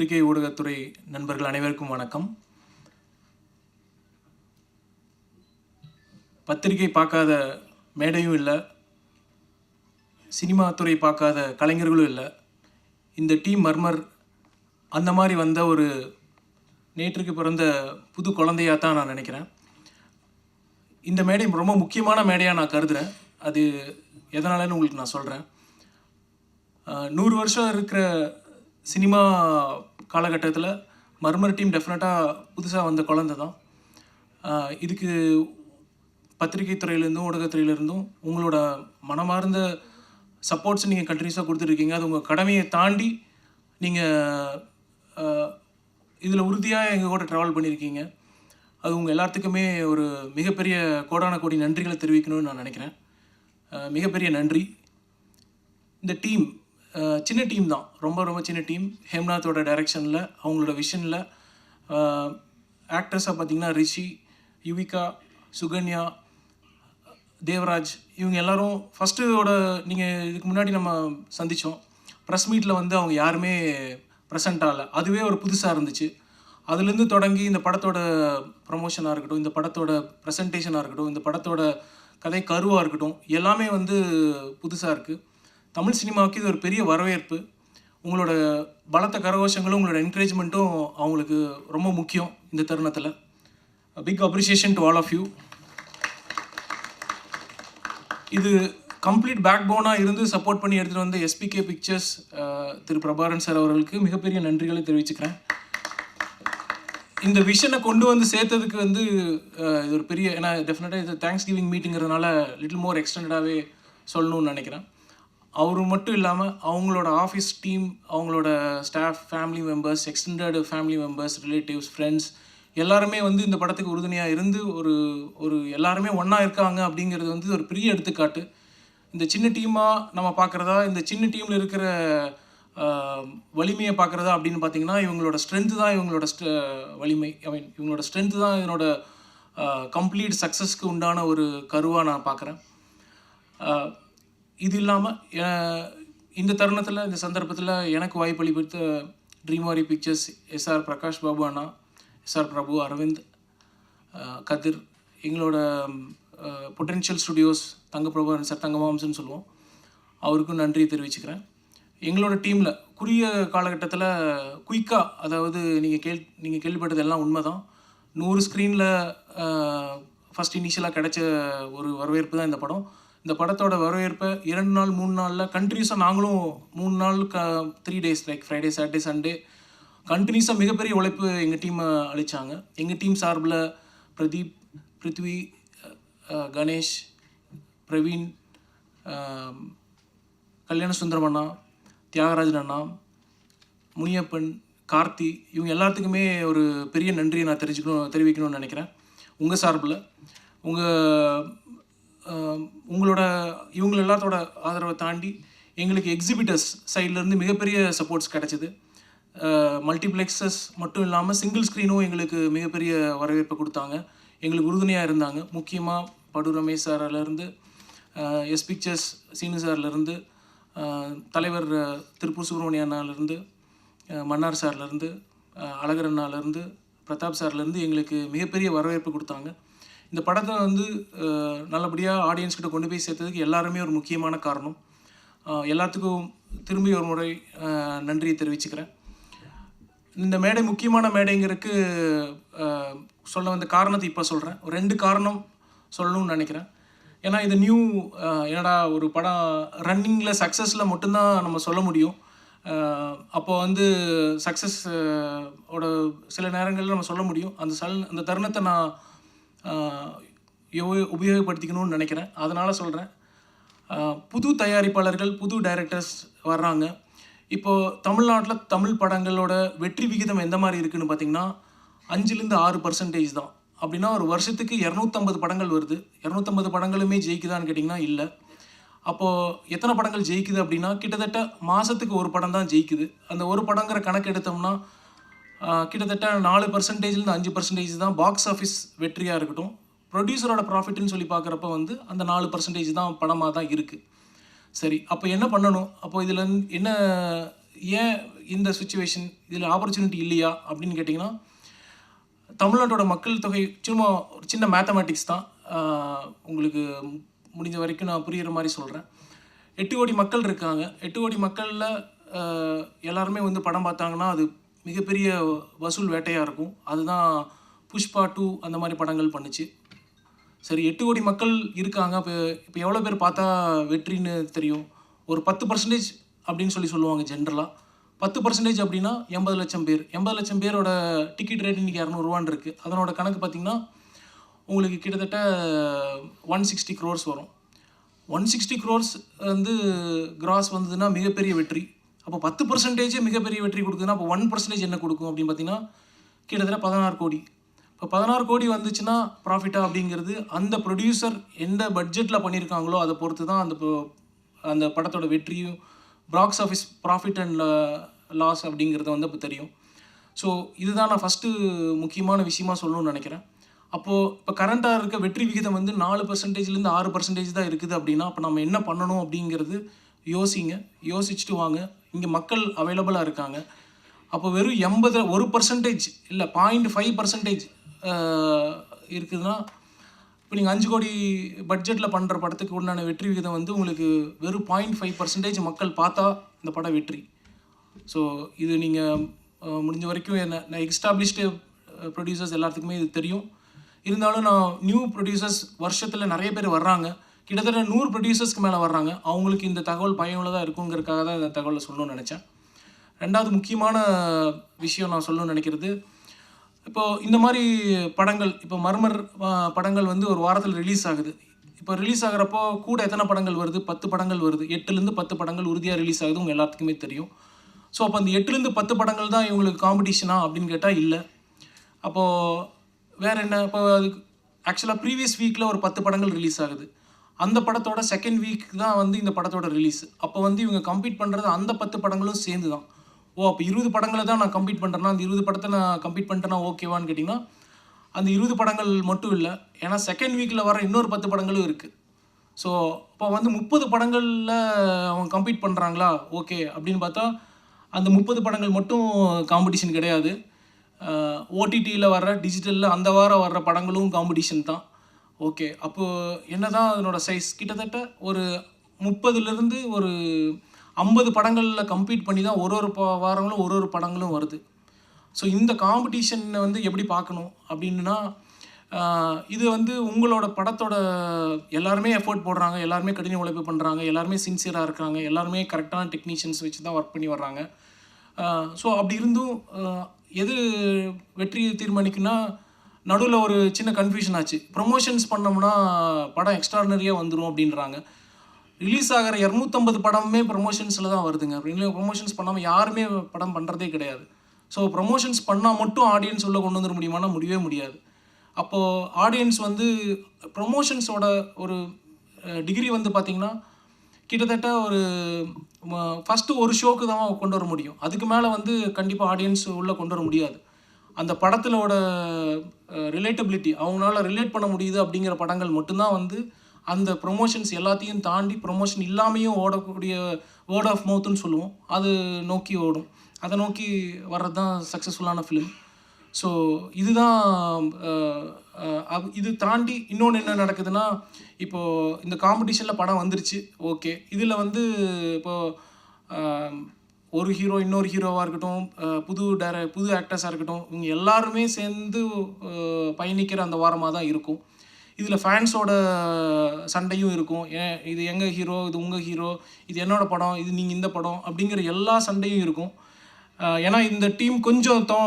பத்திரிகை ஊடகத்துறை நண்பர்கள் அனைவருக்கும் வணக்கம். பத்திரிகை பார்க்காத மேடையும் இல்லை சினிமா துறை பார்க்காத கலைஞர்களும் இல்லை. இந்த டீம் மர்மர் அந்த மாதிரி வந்த ஒரு நேற்றுக்கு பிறந்த புது குழந்தையாக தான் நான் நினைக்கிறேன். இந்த மேடை ரொம்ப முக்கியமான மேடையாக நான் கருதுகிறேன் அது எதனாலன்னு உங்களுக்கு நான் சொல்கிறேன் நூறு வருஷம் இருக்கிற சினிமா காலகட்டத்தில் மர்மர் டீம் டெஃபினட்டாக புதுசாக வந்த குழந்த தான். இதுக்கு பத்திரிகை துறையிலேருந்தும் ஊடகத்துறையிலேருந்தும் உங்களோட மனமார்ந்த சப்போர்ட்ஸ் நீங்கள் கண்டினியூஸாக கொடுத்துருக்கீங்க. அது உங்கள் கடமையை தாண்டி நீங்கள் இதில் உறுதியாக எங்கள் கூட ட்ராவல் பண்ணியிருக்கீங்க அது உங்கள் எல்லாத்துக்குமே ஒரு மிகப்பெரிய கோடான கோடி நன்றிகளை தெரிவிக்கணும்னு நான் நினைக்கிறேன். மிகப்பெரிய நன்றி. இந்த டீம் சின்ன டீம் தான். ரொம்ப ரொம்ப சின்ன டீம் ஹேம்நாத்தோட டைரெக்ஷனில் அவங்களோட விஷனில் ஆக்டர்ஸாக பார்த்தீங்கன்னா ரிஷி யுவிகா சுகன்யா தேவராஜ் இவங்க எல்லாரும் ஃபஸ்ட்டோட நீங்கள் இதுக்கு முன்னாடி நம்ம சந்தித்தோம் ப்ரெஸ் மீட்டில் வந்து அவங்க யாருமே ப்ரெசென்ட் ஆகலை. அதுவே ஒரு புதுசாக இருந்துச்சு. அதுலேருந்து தொடங்கி இந்த படத்தோட ப்ரமோஷனாக இருக்கட்டும் இந்த படத்தோட ப்ரெசன்டேஷனாக இருக்கட்டும் இந்த படத்தோட கதை கருவாக இருக்கட்டும் எல்லாமே வந்து புதுசாக இருக்குது தமிழ் சினிமாவுக்கு இது ஒரு பெரிய வரவேற்பு. உங்களோட பலத்த கரகோஷங்களும் உங்களோட என்கரேஜ்மெண்ட்டும் அவங்களுக்கு ரொம்ப முக்கியம் இந்த தருணத்தில். Big appreciation to all of you இது கம்ப்ளீட் பேக் போனாக இருந்து சப்போர்ட் பண்ணி எடுத்துகிட்டு வந்த எஸ்பிகே பிக்சர்ஸ் திரு பிரபாரன் சார் அவர்களுக்கு மிகப்பெரிய நன்றிகளை தெரிவிச்சுக்கிறேன். இந்த விஷனை கொண்டு வந்து சேர்த்ததுக்கு வந்து இது ஒரு பெரிய ஏன்னா டெஃபினட்டாக இது தேங்க்ஸ் கிவிங் மீட்டிங்கிறதுனால லிட்டில் மோர் எக்ஸ்டெண்டடாகவே சொல்லணும்னு நினைக்கிறேன். அவர் மட்டும் இல்லாமல் அவங்களோட ஆஃபீஸ் டீம் அவங்களோட staff family members extended family members relatives friends எல்லாருமே வந்து இந்த படத்துக்கு உறுதுணையாக இருந்து ஒரு ஒரு எல்லாருமே ஒன்றா இருக்காங்க அப்படிங்கிறது வந்து ஒரு பெரிய எடுத்துக்காட்டு. இந்த சின்ன டீமாக நம்ம பார்க்குறதா இந்த சின்ன டீமில் இருக்கிற வலிமையை பார்க்குறதா அப்படின்னு பார்த்தீங்கன்னா இவங்களோட ஸ்ட்ரென்த்து தான் இவங்களோட ஸ்ட- வலிமை. ஐ மீன் இவங்களோட ஸ்ட்ரென்த்து தான் இதனோட கம்ப்ளீட் சக்ஸஸ்க்கு உண்டான ஒரு கருவாக நான் பார்க்குறேன் இது இல்லாமல் இந்த தருணத்தில் இந்த சந்தர்ப்பத்தில் எனக்கு வாய்ப்பளித்த Dream Warrior Pictures SR Prakash Babu அண்ணா எஸ்ஆர் பிரபு அரவிந்த் கதிர் எங்களோட பொட்டென்ஷியல் ஸ்டுடியோஸ் தங்கப்பிரபு சார் தங்கமாம்சன்னு சொல்லுவோம். அவருக்கும் நன்றி தெரிவிச்சுக்கிறேன். எங்களோட டீமில் குறுகிய காலகட்டத்தில் குயிக்காக அதாவது நீங்கள் கேள் நீங்கள் கேள்விப்பட்டது எல்லாம் உண்மை தான் நூறு ஸ்க்ரீனில் ஃபஸ்ட் இனிஷியலாக கிடைச்ச ஒரு வரவேற்பு தான் இந்த படம். இந்த படத்தோட வரவேற்பை இரண்டு நாள் மூணு நாளில் கண்டினியூஸாக நாங்களும் மூணு நாள் க three days like Friday Saturday Sunday கண்டினியூஸாக மிகப்பெரிய உழைப்பு எங்கள் டீமை அளித்தாங்க எங்கள் டீம் சார்பில் பிரதீப் பிருத்வி கணேஷ் பிரவீன் கல்யாண சுந்தரம் அண்ணா தியாகராஜன் அண்ணா முனியப்பன் கார்த்தி இவங்க எல்லாத்துக்குமே ஒரு பெரிய நன்றியை நான் தெரிஞ்சுக்கணும் தெரிவிக்கணும்னு நினைக்கிறேன். உங்கள் சார்பில் உங்கள் உங்களோட இவங்க எல்லாத்தோட ஆதரவை தாண்டி எங்களுக்கு எக்ஸிபிட்டர்ஸ் சைட்லேருந்து மிகப்பெரிய சப்போர்ட்ஸ் கிடச்சிது. மல்டிப்ளெக்ஸஸ் மட்டும் இல்லாமல் சிங்கிள் ஸ்க்ரீனும் எங்களுக்கு மிகப்பெரிய வரவேற்பை கொடுத்தாங்க. எங்களுக்கு உறுதுணையாக இருந்தாங்க. முக்கியமாக படு ரமேஷ் சார்லேருந்து எஸ் பிக்சர்ஸ் சீனு சார்லேருந்து தலைவர் திருப்பூர் சுப்பிரமணிய அண்ணாலேருந்து மன்னார் சார்லேருந்து அழகர் அண்ணாலேருந்து பிரதாப் சார்லேருந்து எங்களுக்கு மிகப்பெரிய வரவேற்பு கொடுத்தாங்க. இந்த படத்தை வந்து நல்லபடியாக ஆடியன்ஸ் கிட்ட கொண்டு போய் சேர்த்ததுக்கு எல்லாருமே ஒரு முக்கியமான காரணம். எல்லாத்துக்கும் திரும்பி ஒரு முறை நன்றியை தெரிவிச்சுக்கிறேன். இந்த மேடை முக்கியமான மேடைங்கிறதுக்கு சொல்ல வந்த காரணத்தை இப்போ சொல்கிறேன் ஒரு ரெண்டு காரணம் சொல்லணும்னு நினைக்கிறேன். ஏன்னா இது நியூ என்னடா ஒரு படம் ரன்னிங்கில் சக்ஸஸில் மட்டும்தான் நம்ம சொல்ல முடியும். அப்போ வந்து சக்ஸஸ் ஓட சில நேரங்களில் நம்ம சொல்ல முடியும். அந்த சல் அந்த தருணத்தை நான் உபயோகப்படுத்திக்கணும்னு நினைக்கிறேன். அதனால் சொல்கிறேன் புது தயாரிப்பாளர்கள் புது டைரக்டர்ஸ் வர்றாங்க. இப்போது தமிழ்நாட்டில் தமிழ் படங்களோட வெற்றி விகிதம் எந்த மாதிரி இருக்குன்னு பார்த்தீங்கன்னா அஞ்சுலேருந்து ஆறு பர்சன்டேஜ் தான். அப்படின்னா ஒரு வருஷத்துக்கு இரநூத்தம்பது படங்கள் வருது. இரநூத்தம்பது படங்களுமே ஜெயிக்குதான்னு கேட்டிங்கன்னா இல்லை. அப்போது எத்தனை படங்கள் ஜெயிக்குது அப்படின்னா கிட்டத்தட்ட மாதத்துக்கு ஒரு படம் தான் ஜெயிக்குது. அந்த ஒரு படங்கிற கணக்கு எடுத்தோம்னா கிட்டத்தட்ட நாலு பர்சன்டேஜ்லேருந்து அஞ்சு பர்சன்டேஜ் தான் பாக்ஸ் ஆஃபீஸ் வெற்றியாக இருக்கட்டும். ப்ரொடியூசரோட ப்ராஃபிட்னு சொல்லி பார்க்குறப்ப வந்து அந்த நாலு பர்சன்டேஜ் தான் படமாக தான் இருக்குது சரி அப்போ என்ன பண்ணணும்? அப்போ இதில் என்ன ஏன் இந்த சுச்சுவேஷன் இதில் ஆப்பர்ச்சுனிட்டி இல்லையா? அப்படின்னு கேட்டிங்கன்னா தமிழ்நாட்டோட மக்கள் தொகை சும்மா ஒரு சின்ன மேத்தமேட்டிக்ஸ் தான். உங்களுக்கு முடிஞ்ச வரைக்கும் நான் புரிகிற மாதிரி சொல்கிறேன் எட்டு கோடி மக்கள் இருக்காங்க. எட்டு கோடி மக்களில் எல்லாருமே வந்து படம் பார்த்தாங்கன்னா அது மிகப்பெரிய வசூல் வேட்டையாக இருக்கும். அதுதான் புஷ்பா டூ அந்த மாதிரி படங்கள் பண்ணுச்சு. சரி எட்டு கோடி மக்கள் இருக்காங்க. இப்போ இப்போ எவ்வளோ பேர் பார்த்தா வெற்றின்னு தெரியும். ஒரு பத்து பர்சன்டேஜ் அப்படின்னு சொல்லி சொல்லுவாங்க ஜென்ரலாக பத்து பர்சன்டேஜ் அப்படின்னா எண்பது லட்சம் பேர். எண்பது லட்சம் பேரோட டிக்கெட் ரேட் இன்றைக்கி இரநூறுவான் இருக்குது அதனோட கணக்கு பார்த்திங்கன்னா உங்களுக்கு கிட்டத்தட்ட ஒன் சிக்ஸ்டி க்ரோர்ஸ் வரும். ஒன் சிக்ஸ்டி க்ரோர்ஸ் வந்து கிராஸ் வந்ததுன்னா மிகப்பெரிய வெற்றி. அப்போ பத்து பர்சன்டேஜ் மிகப்பெரிய வெற்றி கொடுக்குதுன்னா அப்போ ஒன் பர்சன்டேஜ் என்ன கொடுக்கும் அப்படின்னு பார்த்தீங்கன்னா கிட்டத்தட்ட பதினாறு கோடி. இப்போ பதினாறு கோடி வந்துச்சுன்னா ப்ராஃபிட்டா அப்படிங்கிறது அந்த ப்ரொடியூசர் எந்த பட்ஜெட்டில் பண்ணியிருக்காங்களோ அதை பொறுத்து தான் அந்த அந்த படத்தோட வெற்றியும் box office profit and loss அப்படிங்கிறத வந்து அப்போ தெரியும். ஸோ இதுதான் நான் ஃபஸ்ட்டு முக்கியமான விஷயமா சொல்லணும்னு நினைக்கிறேன். அப்போது இப்போ கரண்ட்டாக இருக்க வெற்றி விகிதம் வந்து நாலு பர்சன்டேஜ்லேருந்து ஆறு பர்சன்டேஜ் தான் இருக்குது அப்படின்னா அப்போ நம்ம என்ன பண்ணணும் அப்படிங்கிறது யோசிங்க. யோசிச்சுட்டு வாங்க. இங்கே மக்கள் அவைலபிளாக இருக்காங்க. அப்போ வெறும் எண்பது ஒரு பர்சன்டேஜ் இல்லை பாயிண்ட் ஃபைவ் பர்சன்டேஜ் இருக்குதுன்னா இப்போ நீங்கள் அஞ்சு கோடி பட்ஜெட்டில் பண்ணுற படத்துக்கு உண்டான வெற்றி விகிதம் வந்து உங்களுக்கு வெறும் பாயிண்ட் ஃபைவ் பர்சன்டேஜ் மக்கள் பார்த்தா இந்த படம் வெற்றி. ஸோ இது நீங்கள் முடிஞ்ச வரைக்கும் என்ன நான் எக்ஸ்டாப்ளிஷ்டு ப்ரொடியூசர்ஸ் எல்லாத்துக்குமே இது தெரியும். இருந்தாலும் நான் நியூ ப்ரொடியூசர்ஸ் வருஷத்தில் நிறைய பேர் வர்றாங்க. கிட்டத்தட்ட நூறு ப்ரொடியூசர்ஸ்க்கு மேலே வர்றாங்க. அவங்களுக்கு இந்த தகவல் பயனுள்ளதாக இருக்குங்கிறதுக்காக தான் இந்த தகவலை சொல்லணும்னு நினச்சேன். ரெண்டாவது முக்கியமான விஷயம் நான் சொல்லணும்னு நினைக்கிறது இப்போது இந்த மாதிரி படங்கள் இப்போ மர்மர் படங்கள் வந்து ஒரு வாரத்தில் ரிலீஸ் ஆகுது. இப்போ ரிலீஸ் ஆகிறப்போ கூட எத்தனை படங்கள் வருது? பத்து படங்கள் வருது. எட்டுலேருந்து பத்து படங்கள் உறுதியாக ரிலீஸ் ஆகுது உங்கள் எல்லாத்துக்குமே தெரியும். ஸோ அப்போ அந்த எட்டுலேருந்து பத்து படங்கள் தான் இவங்களுக்கு காம்படிஷனா அப்படின்னு கேட்டால் இல்லை. அப்போது வேற என்ன? இப்போ அதுக்கு ஆக்சுவலாக ப்ரீவியஸ் வீக்கில் ஒரு பத்து படங்கள் ரிலீஸ் ஆகுது. அந்த படத்தோட செகண்ட் வீக் தான் வந்து இந்த படத்தோட ரிலீஸ் அப்போ வந்து இவங்க கம்ப்ளீட் பண்ணுறது அந்த பத்து படங்களும் சேர்ந்து தான் ஓ அப்போ இருபது படங்களை தான் நான் கம்ப்ளீட் பண்ணுறேன்னா அந்த இருபது படத்தை நான் கம்ப்ளீட் பண்ணிட்டேன்னா ஓகேவான்னு கேட்டிங்கன்னா அந்த இருபது படங்கள் மட்டும் இல்லை. ஏன்னா செகண்ட் வீக்கில் வர இன்னொரு பத்து படங்களும் இருக்குது ஸோ இப்போ வந்து முப்பது படங்களில் அவங்க கம்ப்ளீட் பண்ணுறாங்களா ஓகே. அப்படின்னு பார்த்தா அந்த முப்பது படங்கள் மட்டும் காம்படிஷன் கிடையாது. ஓடிடியில் வர்ற டிஜிட்டலில் அந்த வாரம் வர்ற படங்களும் காம்படிஷன் தான். ஓகே அப்போது என்ன தான் அதனோட சைஸ் கிட்டத்தட்ட ஒரு முப்பதுலேருந்து ஒரு ஐம்பது படங்களில் கம்ப்ளீட் பண்ணி தான் ஒரு ஒரு ப- வாரங்களும் ஒரு ஒரு படங்களும் வருது. ஸோ இந்த காம்படிஷனை வந்து எப்படி பார்க்கணும் அப்படின்னா இது வந்து உங்களோட படத்தோட எல்லாருமே எஃபோர்ட் போடுறாங்க எல்லாருமே கடின உழைப்பு பண்ணுறாங்க எல்லாருமே சின்சியராக இருக்காங்க எல்லாருமே கரெக்டான டெக்னீஷியன்ஸ் வச்சு தான் ஒர்க் பண்ணி வர்றாங்க. ஸோ அப்படி இருந்தும் எது வெற்றியை தீர்மானிக்குன்னா நடுவில் ஒரு சின்ன கன்ஃபியூஷன் ஆச்சு. ப்ரொமோஷன்ஸ் பண்ணோம்னா படம் எக்ஸ்ட்ராடனரியாக வந்துடும் அப்படின்றாங்க. ரிலீஸ் ஆகிற இரநூத்தம்பது படமுமே ப்ரொமோஷன்ஸில் தான் வருதுங்க. அப்படின்னு ப்ரொமோஷன்ஸ் பண்ணாமல் யாருமே படம் பண்ணுறதே கிடையாது. ஸோ ப்ரொமோஷன்ஸ் பண்ணால் மட்டும் ஆடியன்ஸ் உள்ளே கொண்டு வந்துட முடியுமானா முடியவே முடியாது. அப்போது ஆடியன்ஸ் வந்து ப்ரொமோஷன்ஸோட ஒரு டிகிரி வந்து பார்த்திங்கன்னா கிட்டத்தட்ட ஒரு ஃபஸ்ட்டு ஒரு ஷோக்கு தான் கொண்டு வர முடியும். அதுக்கு மேலே வந்து கண்டிப்பாக ஆடியன்ஸ் உள்ளே கொண்டு வர முடியாது. அந்த படத்திலோட ரிலேட்டபிலிட்டி அவங்களால ரிலேட் பண்ண முடியுது அப்படிங்கிற படங்கள் மட்டும்தான் வந்து அந்த ப்ரொமோஷன்ஸ் எல்லாத்தையும் தாண்டி ப்ரொமோஷன் இல்லாமையும் ஓடக்கூடிய வேர்ட் ஆஃப் மவுத்துன்னு சொல்லுவோம். அது நோக்கி ஓடும். அதை நோக்கி வர்றது தான் சக்ஸஸ்ஃபுல்லான ஃபிலிம் ஸோ இதுதான் இது தாண்டி இன்னொன்று என்ன நடக்குதுன்னா இப்போது இந்த காம்படிஷனில் படம் வந்துருச்சு. ஓகே இதில் வந்து இப்போது ஒரு ஹீரோ இன்னொரு ஹீரோவாக இருக்கட்டும் புது டேர புது ஆக்டர்ஸாக இருக்கட்டும் இவங்க எல்லாருமே சேர்ந்து பயணிக்கிற அந்த வாரமாக தான் இருக்கும். இதில் ஃபேன்ஸோட சண்டையும் இருக்கும். ஏன் இது எங்கள் ஹீரோ இது உங்கள் ஹீரோ இது என்னோட படம் இது நீங்கள் இந்த படம் அப்படிங்கிற எல்லா சண்டையும் இருக்கும். ஏன்னா இந்த டீம் கொஞ்சம் தோ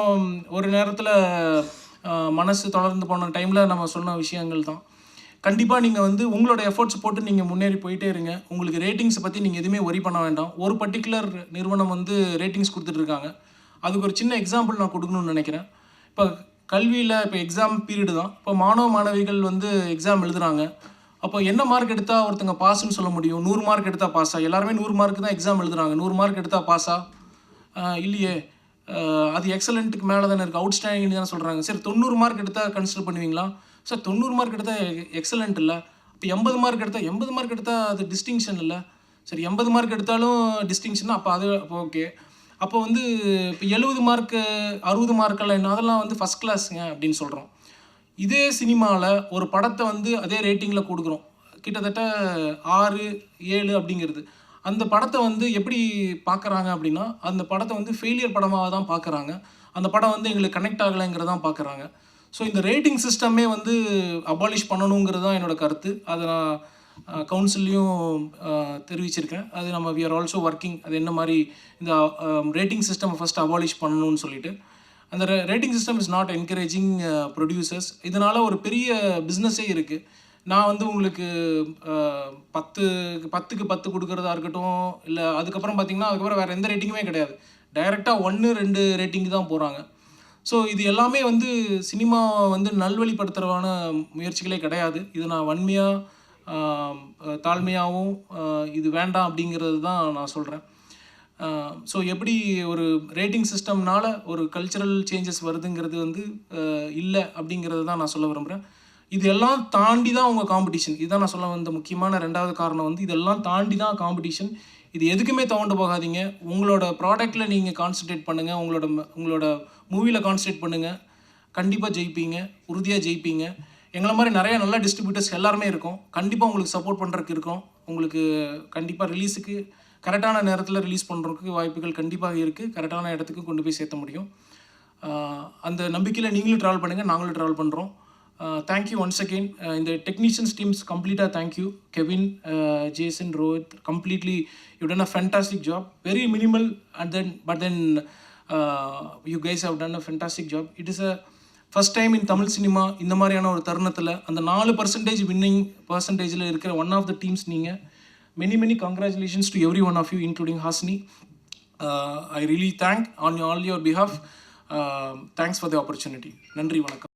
ஒரு நேரத்தில் மனசு தொடர்ந்து போன டைமில் நம்ம சொன்ன விஷயங்கள் தான் கண்டிப்பாக நீங்கள் வந்து உங்களோட எஃபர்ட்ஸ் போட்டு நீங்கள் முன்னேறி போயிட்டே இருங்க. உங்களுக்கு ரேட்டிங்ஸை பற்றி நீங்கள் எதுவுமே ஒரி பண்ண வேண்டாம். ஒரு பர்டிகுலர் நிறுவனம் வந்து ரேட்டிங்ஸ் கொடுத்துட்ருக்காங்க அதுக்கு ஒரு சின்ன எக்ஸாம்பிள் நான் கொடுக்கணும்னு நினைக்கிறேன். இப்போ கல்வியில் இப்போ எக்ஸாம் பீரியடு தான். இப்போ மாணவ மாணவிகள் வந்து எக்ஸாம் எழுதுகிறாங்க அப்போ என்ன மார்க் எடுத்தால் ஒருத்தங்க பாஸ்ன்னு சொல்ல முடியும்? நூறு மார்க் எடுத்தால் பாஸா எல்லாருமே நூறு மார்க் தான் எக்ஸாம் எழுதுறாங்க. நூறு மார்க் எடுத்தால் பாஸா இல்லையே. அது எக்ஸலண்ட்டுக்கு மேலே தானே இருக்குது அவுட்ஸ்டாண்டிங் தானே சொல்கிறாங்க சரி தொண்ணூறு மார்க் எடுத்தால் கன்சிடர் பண்ணுவீங்களா? சார் தொண்ணூறு மார்க் எடுத்தால் எக்ஸலண்ட் இல்லை. இப்போ எண்பது மார்க் எடுத்தால் எண்பது மார்க் எடுத்தால் அது டிஸ்டிங்ஷன் இல்லை. சரி எண்பது மார்க் எடுத்தாலும் டிஸ்டிங்ஷன் அப்போ அது அப்போ ஓகே அப்போ வந்து இப்போ எழுபது மார்க்கு அறுபது மார்க்கெல்லாம் என்ன? அதெல்லாம் வந்து ஃபஸ்ட் கிளாஸுங்க அப்படின்னு சொல்கிறோம் இதே சினிமாவில் ஒரு படத்தை வந்து அதே ரேட்டிங்கில் கொடுக்குறோம். கிட்டத்தட்ட ஆறு ஏழு அப்படிங்கிறது. அந்த படத்தை வந்து எப்படி பார்க்குறாங்க அப்படின்னா அந்த படத்தை வந்து ஃபெயிலியர் படமாக தான் பார்க்குறாங்க. அந்த படம் வந்து எங்களுக்கு கனெக்ட் ஆகலைங்கிறதான் பார்க்குறாங்க. ஸோ இந்த ரேட்டிங் சிஸ்டமே வந்து அபாலிஷ் பண்ணணுங்கிறது தான் என்னோட கருத்து. அதை நான் கவுன்சில்லையும் தெரிவிச்சிருக்கேன். அது நம்ம வி ஆர் ஆல்சோ ஒர்க்கிங் அது என்ன மாதிரி இந்த ரேட்டிங் சிஸ்டம் ஃபஸ்ட் அபாலிஷ் பண்ணணும்னு சொல்லிட்டு. அந்த rating system is not encouraging producers இதனால் ஒரு பெரிய பிஸ்னஸே இருக்குது நான் வந்து உங்களுக்கு பத்து பத்துக்கு பத்து கொடுக்குறதா இருக்கட்டும் இல்லை அதுக்கப்புறம் பார்த்தீங்கன்னா அதுக்கப்புறம் வேறு எந்த ரேட்டிங்குமே கிடையாது. டைரெக்டாக ஒன்று ரெண்டு ரேட்டிங்கு தான் போகிறாங்க ஸோ இது எல்லாமே வந்து சினிமா வந்து நல்வழிப்படுத்துறவான முயற்சிகளே கிடையாது. இது நான் வன்மையாக தாழ்மையாகவும் இது வேண்டாம் அப்படிங்கிறது தான் நான் சொல்கிறேன் ஸோ எப்படி ஒரு ரேட்டிங் சிஸ்டம்னால ஒரு கல்ச்சரல் சேஞ்சஸ் வருதுங்கிறது வந்து இல்லை அப்படிங்கிறது தான் நான் சொல்ல விரும்புகிறேன் இது எல்லாம் தாண்டி தான் உங்கள் காம்படிஷன் இதுதான் நான் சொல்ல வந்த முக்கியமான ரெண்டாவது காரணம் வந்து இதெல்லாம் தாண்டி தான் காம்படிஷன் இது எதுக்குமே தவண்டு போகாதீங்க. உங்களோட ப்ராடக்ட்டில் நீங்கள் கான்சன்ட்ரேட் பண்ணுங்கள் உங்களோட உங்களோட மூவியில் கான்சன்ட்ரேட் பண்ணுங்கள் கண்டிப்பாக ஜெயிப்பீங்க. உறுதியாக ஜெயிப்பீங்க. எங்களை மாதிரி நிறைய நல்ல டிஸ்ட்ரிபியூட்டர்ஸ் எல்லாருமே இருக்கும். கண்டிப்பாக உங்களுக்கு சப்போர்ட் பண்ணுறதுக்கு இருக்கும். உங்களுக்கு கண்டிப்பாக ரிலீஸுக்கு கரெக்டான நேரத்தில் ரிலீஸ் பண்ணுறதுக்கு வாய்ப்புகள் கண்டிப்பாக இருக்குது கரெக்டான இடத்துக்கு கொண்டு போய் சேர்த்த முடியும். அந்த நம்பிக்கையில் நீங்களும் ட்ராவல் பண்ணுங்கள் நாங்களும் ட்ராவல் பண்ணுறோம் தேங்க்யூ ஒன்ஸ் அகெயின் இந்த டெக்னீஷியன்ஸ் டீம்ஸ் கம்ப்ளீட்டாக thank you Kevin Jason Rohit completely you done a fantastic job very minimal and then but then you guys have done a fantastic job it is a first time in Tamil cinema இந்த மாதிரியான ஒரு தருணத்தில் அந்த நாலு percentage winning பர்சன்டேஜில் இருக்கிற one of the teams நீங்கள் many many congratulations to everyone of you including Hasni I really thank on all your behalf thanks for the opportunity நன்றி வணக்கம்.